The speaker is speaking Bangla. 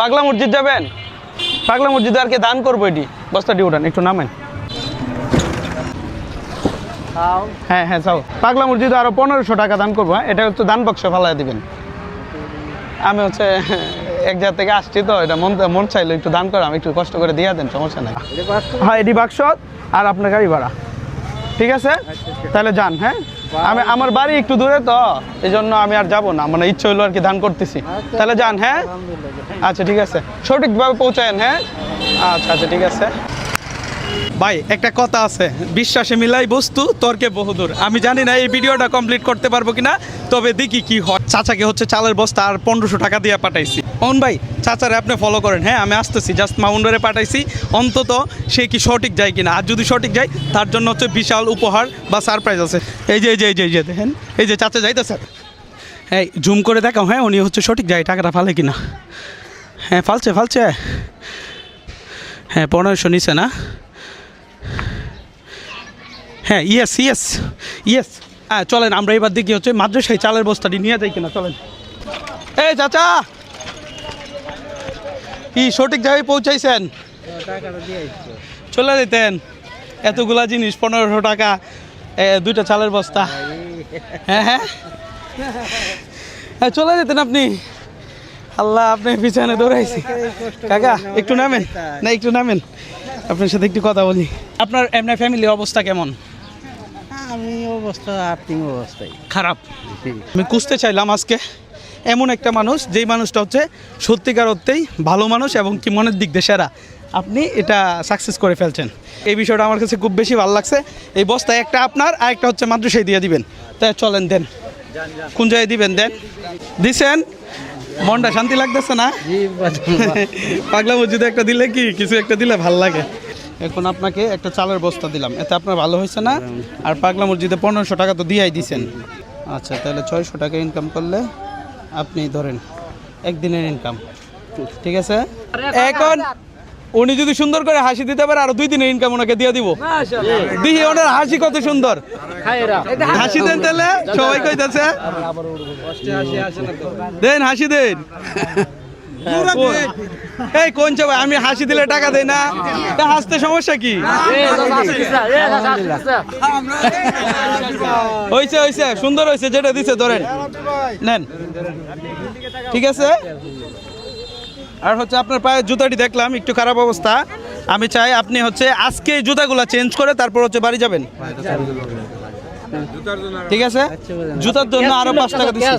পাগলা মসজিদ যাবেন? পাগলা মসজিদে আর কি দান করব এটি? বস্তাটি উঠান একটু নামেন। হ্যাঁ হ্যাঁ চাও। পাগলা মসজিদে আরও পনেরোশো টাকা দান করব হ্যাঁ? এটা হচ্ছে দান বক্স ফালাই দিবেন। আমি হচ্ছে এক জায়গা থেকে আসছি তো এটা মন মন চাইলো একটু দান করে আমি একটু কষ্ট করে দিয়ে দেন সমস্যা নাই। হ্যাঁ এটি বাক্স আর আপনার গাড়ি ভাড়া। ঠিক আছে? তাহলে যান হ্যাঁ? আমি আমার বাড়ি একটু দূরে তো এই জন্য আমি আর যাব না। মানে ইচ্ছে হইল আর কি দান করতেছি। তাহলে যান হ্যাঁ? আচ্ছা ঠিক আছে। সঠিকভাবে পৌঁছায়েন হ্যাঁ? আচ্ছা আচ্ছা ঠিক আছে। ভাই, একটা কথা আছে। বিশ্বাসে মিলাই বস্তু, তর্কে বহুদূর। আমি জানি না এই ভিডিওটা কমপ্লিট করতে পারব কিনা, তবে দেখি কি হয়। চাচাকে হচ্ছে চালের বস্তা আর পনেরোশো টাকা দিয়ে পাঠাইছি। মোহন ভাই, চাচারে আপনি ফলো করেন। হ্যাঁ আমি আসতেছি জাস্ট মাউন্ডারে পাঠাইছি। অন্তত সে কি সঠিক যায় কিনা। আর যদি সঠিক যায়, তার জন্য হচ্ছে বিশাল উপহার বা সারপ্রাইজ আছে। এই যে এই যে এই যে এই যে, দেখেন। এই যে, চাচা যাইতেছে। এই জুম করে দেখাও। হ্যাঁ উনি হচ্ছে সঠিক যায়, টাকাটা ফালে কিনা। হ্যাঁ ফালছে ফালছে। হ্যাঁ পনেরোশো নিছে না। হ্যাঁ ইয়েস ইয়েস ইয়েস হ্যাঁ চলেন, আমরা এবার দেখি হচ্ছে মাদ্রাসায় চালের বস্তাটি নিয়ে যাই কিনা, চলেন। এই চাচা! কি সঠিক জায়গায় পৌঁছাইছেন? চলে যেতেন এতগুলা জিনিস, পনেরোশো টাকা দুইটা চালের বস্তা। হ্যাঁ হ্যাঁ। হ্যাঁ চলে যেতেন আপনি। আল্লাহ, আপনি পিছনে দৌড়াইছি। কাকা, একটু নামেন। না, একটু নামেন। আপনার সাথে একটু কথা বলি। আপনার এমনি ফ্যামিলির অবস্থা কেমন? আমি অবস্থা আর্থিক অবস্থায় খারাপ। আমি কুঁচতে চাইলাম আজকে এমন একটা মানুষ যেই মানুষটা হচ্ছে সত্যিকার অর্থেই ভালো মানুষ এবং কি মনের দিক দিয়ে সেরা। আপনি এটা সাকসেস করে ফেলছেন। এই বিষয়টা আমার কাছে খুব বেশি ভালো লাগছে। এই বস্তায় একটা আপনার আর একটা হচ্ছে মাদ্রাসায় দিয়ে দিবেন। তাই চলেন দেন। কোন জায়গায় দিবেন দেন। দিছেন? মনটা শান্তি লাগতেছে না? পাগলা মসজিদে একটা দিলে কি কিছু একটা দিলে ভালো লাগে। এখন আপনাকে একটা চালের বস্তা দিলাম। এতে আপনার ভালো হয়েছে না? আর পাগলা মসজিদে পনেরোশো টাকা তো দিয়াই দিছেন। আচ্ছা তাহলে ছয়শো টাকা ইনকাম করলে আপনি ধরেন একদিনের ইনকাম ঠিক আছে? এখন উনি যদি সুন্দর করে হাসি দিতে পারে আরও দুই দিনের ইনকাম ওনাকে দিয়ে দিব। দিহি ওনার হাসি কত সুন্দর। হাসি দেন তাহলে সবাই কইতাছে। দেন হাসি দেন। এই কোন ভাই আমি হাসি দিলে টাকা দেই না। তা হাসতে সমস্যা কি? হইছে হইছে সুন্দর হইছে যেটা দিছে ধরেন। নেন। ঠিক আছে? আর হচ্ছে আপনার পায়ের জুতাটি দেখলাম একটু খারাপ অবস্থা। আমি চাই আপনি হচ্ছে আজকে এই জুতাগুলা চেঞ্জ করে তারপর হচ্ছে বাড়ি যাবেন। ঠিক আছে? জুতার জন্য আরও পাঁচ টাকা দিচ্ছি